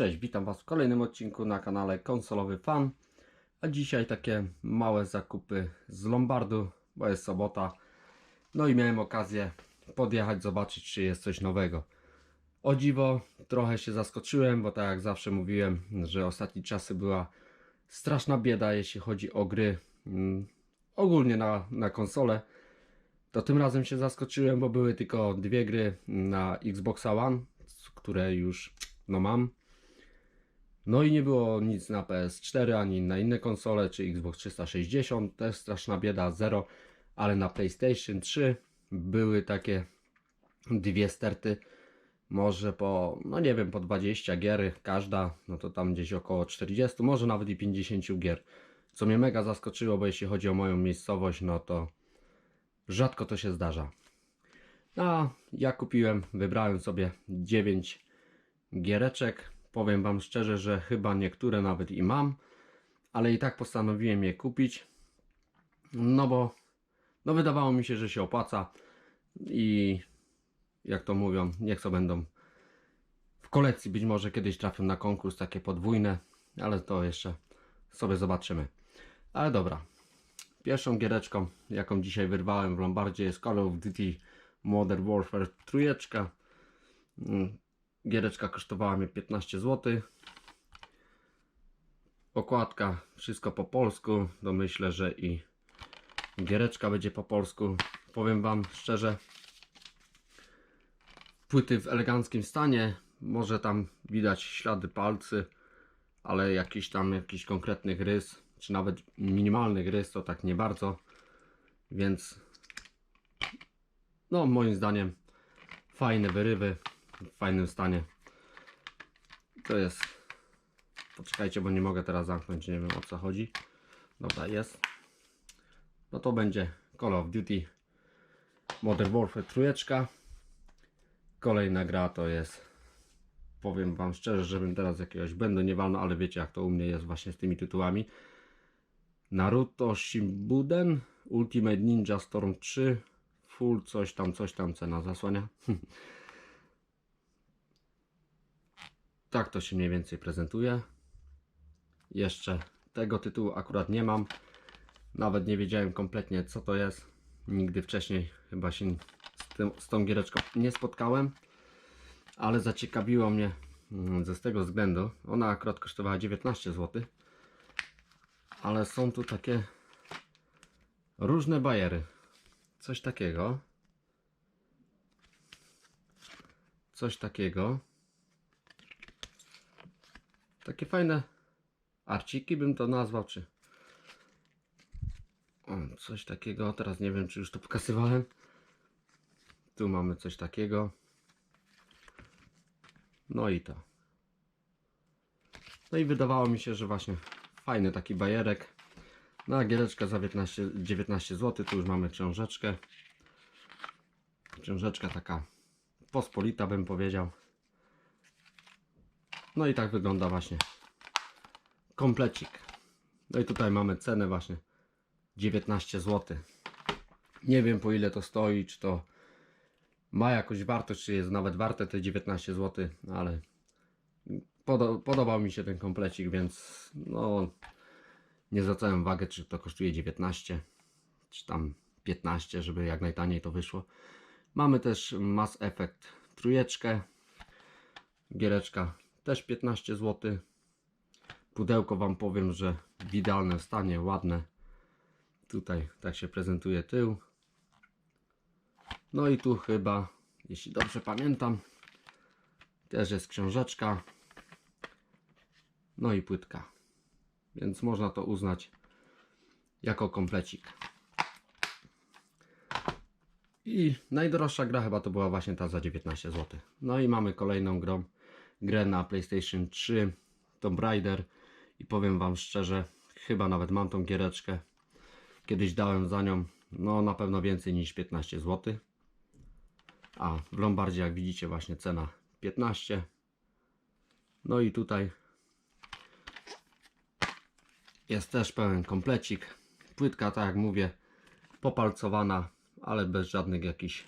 Cześć, witam Was w kolejnym odcinku na kanale Konsolowy Fan. A dzisiaj takie małe zakupy z Lombardu, bo jest sobota. No i miałem okazję podjechać, zobaczyć, czy jest coś nowego. O dziwo, trochę się zaskoczyłem, bo tak jak zawsze mówiłem, że ostatnie czasy była straszna bieda, jeśli chodzi o gry mm, ogólnie na, na konsolę. To tym razem się zaskoczyłem, bo były tylko dwie gry na Xboxa One, które już no mam. No i nie było nic na PS4 ani na inne konsole, czy Xbox 360, też straszna bieda, zero, ale na PlayStation 3 były takie dwie sterty, może po, no nie wiem, po 20 gier każda, no to tam gdzieś około 40, może nawet i 50 gier, co mnie mega zaskoczyło, bo jeśli chodzi o moją miejscowość, no to rzadko to się zdarza. A ja kupiłem, wybrałem sobie 9 giereczek. Powiem Wam szczerze, że chyba niektóre nawet i mam, ale i tak postanowiłem je kupić. No bo no wydawało mi się, że się opłaca i jak to mówią, niech to będą w kolekcji. Być może kiedyś trafią na konkurs takie podwójne, ale to jeszcze sobie zobaczymy. Ale dobra. Pierwszą giereczką, jaką dzisiaj wyrwałem w Lombardzie jest Call of Duty Modern Warfare trójeczka. Giereczka kosztowała mnie 15 zł. Okładka, wszystko po polsku. To myślę, że i giereczka będzie po polsku. Powiem Wam szczerze, płyty w eleganckim stanie. Może tam widać ślady palcy, ale jakiś tam jakiś konkretnych rys, czy nawet minimalnych rys, to tak nie bardzo. Więc no moim zdaniem fajne wyrywy w fajnym stanie. To jest. Poczekajcie, bo nie mogę teraz zamknąć, nie wiem o co chodzi. Dobra, jest. No to będzie Call of Duty Modern Warfare trójeczka. Kolejna gra to jest. Powiem Wam szczerze, żebym teraz jakiegoś będę nie ale wiecie jak to u mnie jest właśnie z tymi tytułami. Naruto Shippuden Ultimate Ninja Storm 3 Full coś tam, coś tam cena zasłania. Tak to się mniej więcej prezentuje. Jeszcze tego tytułu akurat nie mam. Nawet nie wiedziałem kompletnie co to jest. Nigdy wcześniej chyba się z, tym, z tą giereczką nie spotkałem. Ale zaciekawiło mnie mm, ze tego względu. Ona akurat kosztowała 19 zł. Ale są tu takie różne bajery. Coś takiego. Coś takiego. Takie fajne arciki bym to nazwał, czy o, coś takiego. Teraz nie wiem, czy już to pokazywałem. Tu mamy coś takiego. No i to. No i wydawało mi się, że właśnie fajny taki bajerek. Na giereczkę za 19, 19 zł. Tu już mamy książeczkę. Książeczka taka pospolita bym powiedział. No i tak wygląda właśnie komplecik. No i tutaj mamy cenę właśnie 19 zł. Nie wiem po ile to stoi, czy to ma jakąś wartość, czy jest nawet warte te 19 zł, ale podo podobał mi się ten komplecik, więc no nie zwracałem uwagi, czy to kosztuje 19, czy tam 15, żeby jak najtaniej to wyszło. Mamy też Mass Effect trójeczkę, giereczka też 15 zł. Pudełko Wam powiem, że w idealnym stanie, ładne. Tutaj tak się prezentuje tył. No i tu chyba, jeśli dobrze pamiętam, też jest książeczka. No i płytka. Więc można to uznać jako komplecik. I najdroższa gra chyba to była właśnie ta za 19 zł. No i mamy kolejną grą grę na PlayStation 3 Tomb Raider i powiem Wam szczerze, chyba nawet mam tą giereczkę. Kiedyś dałem za nią no na pewno więcej niż 15 zł. A w Lombardzie jak widzicie właśnie cena 15. No i tutaj jest też pełen komplecik. Płytka tak jak mówię popalcowana, ale bez żadnych jakichś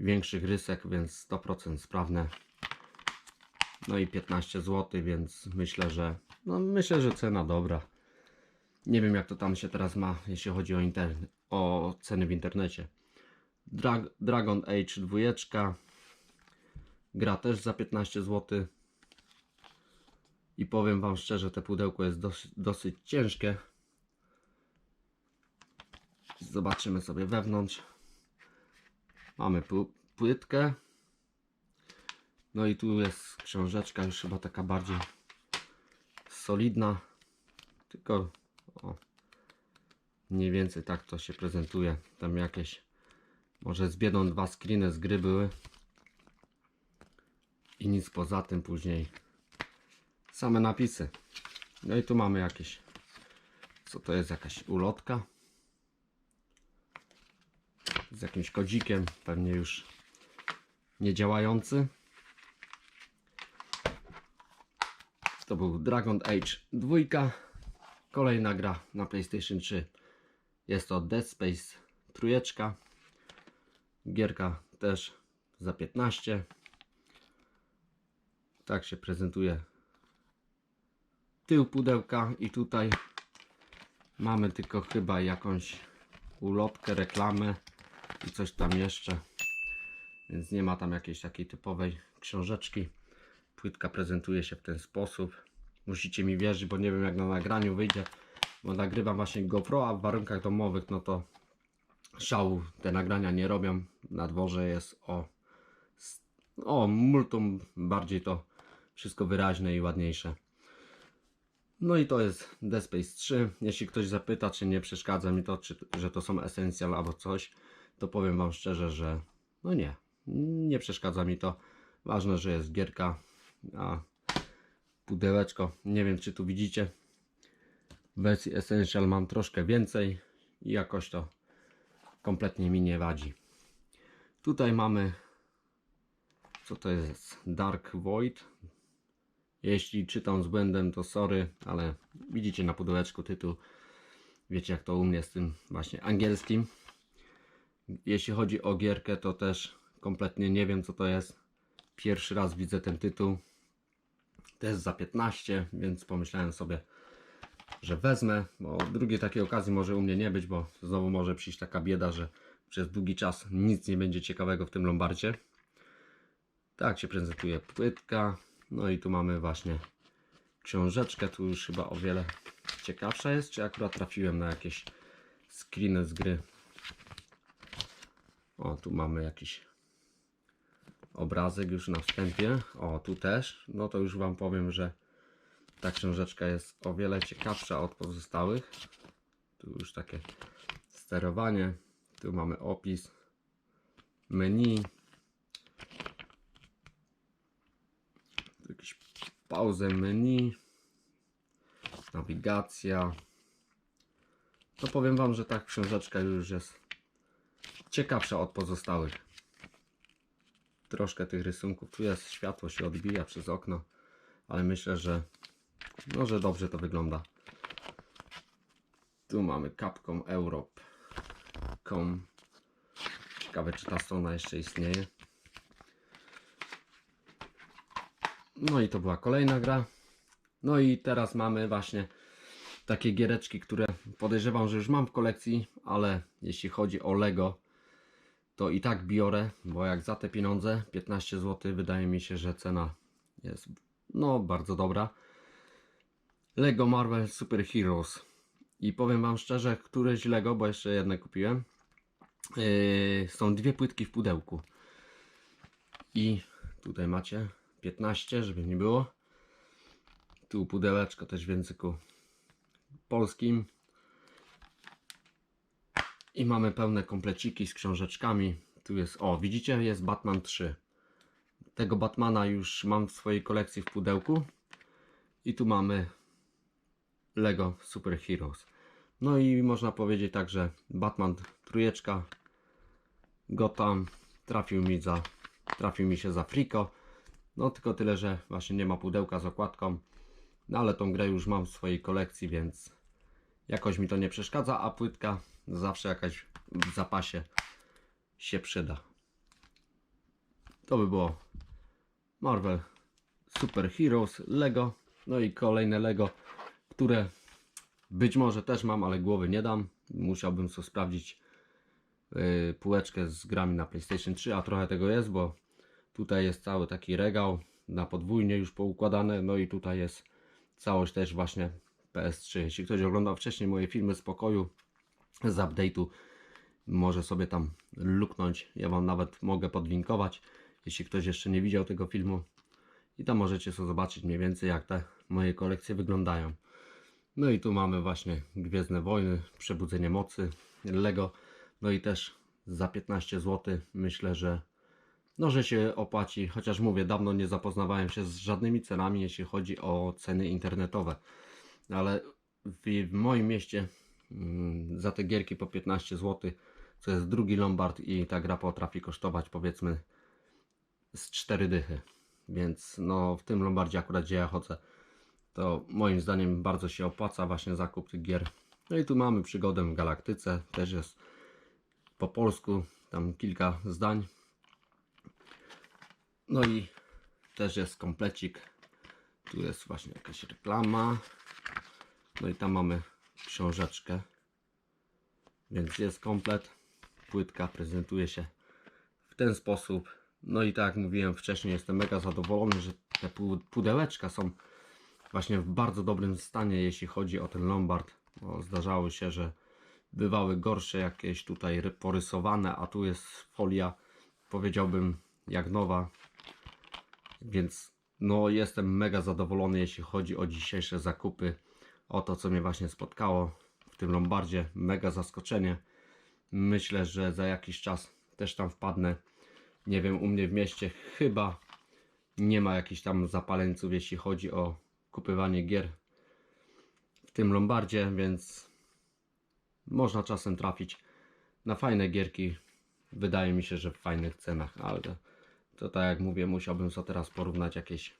większych rysek, więc 100% sprawne No i 15 zł, więc myślę, że no myślę, że cena dobra. Nie wiem jak to tam się teraz ma, jeśli chodzi o, o ceny w internecie. Drag- Dragon Age 2 gra też za 15 zł. I powiem Wam szczerze, te pudełko jest dosyć, ciężkie. Zobaczymy sobie wewnątrz. Mamy płytkę. No i tu jest książeczka, już chyba taka bardziej solidna. Tylko o, mniej więcej tak to się prezentuje. Tam jakieś, może z biedą dwa screeny z gry były. I nic poza tym później. Same napisy. No i tu mamy jakieś. Co to jest? Jakaś ulotka. Z jakimś kodzikiem, pewnie już niedziałający. Był Dragon Age 2. Kolejna gra na PlayStation 3. Jest to Dead Space trójeczka. Gierka też za 15. Tak się prezentuje tył pudełka i tutaj mamy tylko chyba jakąś ulotkę, reklamę i coś tam jeszcze. Więc nie ma tam jakiejś takiej typowej książeczki. Płytka prezentuje się w ten sposób. Musicie mi wierzyć, bo nie wiem jak na nagraniu wyjdzie, bo nagrywam właśnie GoPro, a w warunkach domowych no to szału te nagrania nie robią. Na dworze jest o, o multum bardziej to wszystko wyraźne i ładniejsze. No i to jest Dead Space 3. Jeśli ktoś zapyta, czy nie przeszkadza mi to, czy, że to są Essential albo coś, to powiem Wam szczerze, że no nie, nie przeszkadza mi to. Ważne, że jest gierka, a pudełeczko, nie wiem czy tu widzicie, w wersji Essential mam troszkę więcej i jakoś to kompletnie mi nie wadzi. Tutaj mamy, co to jest, Dark Void, jeśli czytam z błędem, to sorry, ale widzicie na pudełeczku tytuł. Wiecie jak to u mnie z tym właśnie angielskim. Jeśli chodzi o gierkę, to też kompletnie nie wiem co to jest. Pierwszy raz widzę ten tytuł. To jest za 15, więc pomyślałem sobie, że wezmę, bo drugiej takiej okazji może u mnie nie być, bo znowu może przyjść taka bieda, że przez długi czas nic nie będzie ciekawego w tym lombardzie. Tak się prezentuje płytka. No i tu mamy właśnie książeczkę. Tu już chyba o wiele ciekawsza jest, czy akurat trafiłem na jakieś screeny z gry. O, tu mamy jakiś obrazek już na wstępie. O, tu też. No to już Wam powiem, że ta książeczka jest o wiele ciekawsza od pozostałych. Tu już takie sterowanie. Tu mamy opis, menu, jakieś pauzę menu, nawigacja. To powiem Wam, że ta książeczka już jest ciekawsza od pozostałych. Troszkę tych rysunków. Tu jest światło się odbija przez okno, ale myślę, że no, że dobrze to wygląda. Tu mamy Capcom Europe.com. Ciekawe, czy ta strona jeszcze istnieje. No i to była kolejna gra. No i teraz mamy właśnie takie giereczki, które podejrzewam, że już mam w kolekcji, ale jeśli chodzi o Lego, to i tak biorę, bo jak za te pieniądze 15 zł wydaje mi się, że cena jest no bardzo dobra. Lego Marvel Super Heroes. I powiem Wam szczerze, któreś Lego, bo jeszcze jedne kupiłem. Yy, są dwie płytki w pudełku. I tutaj macie 15, żeby nie było. Tu pudełeczko też w języku polskim. I mamy pełne kompleciki z książeczkami. Tu jest, o widzicie, jest Batman 3. Tego Batmana już mam w swojej kolekcji w pudełku. I tu mamy Lego Super Heroes. No i można powiedzieć tak, że Batman trójeczka Gotham trafił mi za trafił mi się za friko. No tylko tyle, że właśnie nie ma pudełka z okładką. No ale tą grę już mam w swojej kolekcji, więc jakoś mi to nie przeszkadza, a płytka zawsze jakaś w zapasie się przyda. To by było Marvel Super Heroes Lego. No i kolejne Lego, które być może też mam, ale głowy nie dam. Musiałbym sobie sprawdzić yy, półeczkę z grami na PlayStation 3, a trochę tego jest, bo tutaj jest cały taki regał na podwójnie już poukładane. No i tutaj jest całość też właśnie PS3. Jeśli ktoś oglądał wcześniej moje filmy z pokoju, z update'u, może sobie tam luknąć. Ja Wam nawet mogę podlinkować, jeśli ktoś jeszcze nie widział tego filmu. I tam możecie sobie zobaczyć mniej więcej jak te moje kolekcje wyglądają. No i tu mamy właśnie Gwiezdne Wojny, Przebudzenie Mocy, Lego. No i też za 15 zł myślę, że no, że się opłaci. Chociaż mówię, dawno nie zapoznawałem się z żadnymi cenami, jeśli chodzi o ceny internetowe. Ale w, w moim mieście za te gierki po 15 zł, co jest drugi Lombard i ta gra potrafi kosztować powiedzmy z 4 dychy. Więc no w tym Lombardzie akurat gdzie ja chodzę, to moim zdaniem bardzo się opłaca właśnie zakup tych gier. No i tu mamy przygodę w Galaktyce, też jest po polsku, tam kilka zdań. No i też jest komplecik. Tu jest właśnie jakaś reklama. No i tam mamy książeczkę. Więc jest komplet. Płytka prezentuje się w ten sposób. No i tak jak mówiłem wcześniej, jestem mega zadowolony, że te pu- pudełeczka są właśnie w bardzo dobrym stanie, jeśli chodzi o ten Lombard. Bo zdarzało się, że bywały gorsze jakieś tutaj ry- porysowane, a tu jest folia, powiedziałbym, jak nowa. Więc no jestem mega zadowolony, jeśli chodzi o dzisiejsze zakupy, o to, co mnie właśnie spotkało w tym Lombardzie. Mega zaskoczenie. Myślę, że za jakiś czas też tam wpadnę. Nie wiem, u mnie w mieście chyba nie ma jakichś tam zapaleńców, jeśli chodzi o kupywanie gier w tym Lombardzie, więc można czasem trafić na fajne gierki. Wydaje mi się, że w fajnych cenach, ale to tak jak mówię, musiałbym sobie teraz porównać jakieś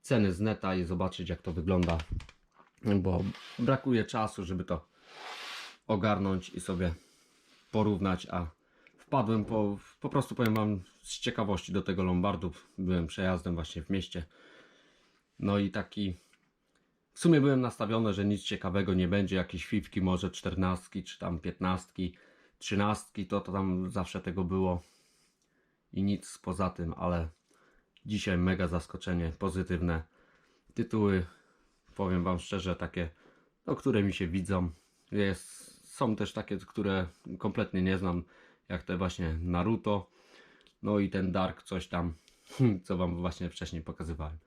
ceny z neta i zobaczyć jak to wygląda, bo brakuje czasu, żeby to ogarnąć i sobie porównać, a wpadłem po, po prostu powiem wam z ciekawości do tego Lombardu, byłem przejazdem właśnie w mieście, no i taki w sumie byłem nastawiony, że nic ciekawego nie będzie, jakieś fifki, może czternastki, czy tam piętnastki, trzynastki, to, to tam zawsze tego było. I nic poza tym, ale dzisiaj mega zaskoczenie, pozytywne tytuły, powiem Wam szczerze, takie, no, które mi się widzą. Jest, są też takie, które kompletnie nie znam, jak te właśnie Naruto, no i ten Dark, coś tam, co Wam właśnie wcześniej pokazywałem.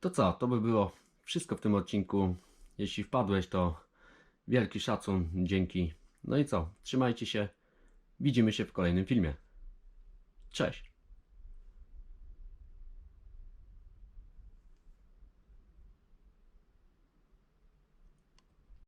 To co, to by było wszystko w tym odcinku. Jeśli wpadłeś, to wielki szacun, dzięki. No i co, trzymajcie się, widzimy się w kolejnym filmie. Cześć!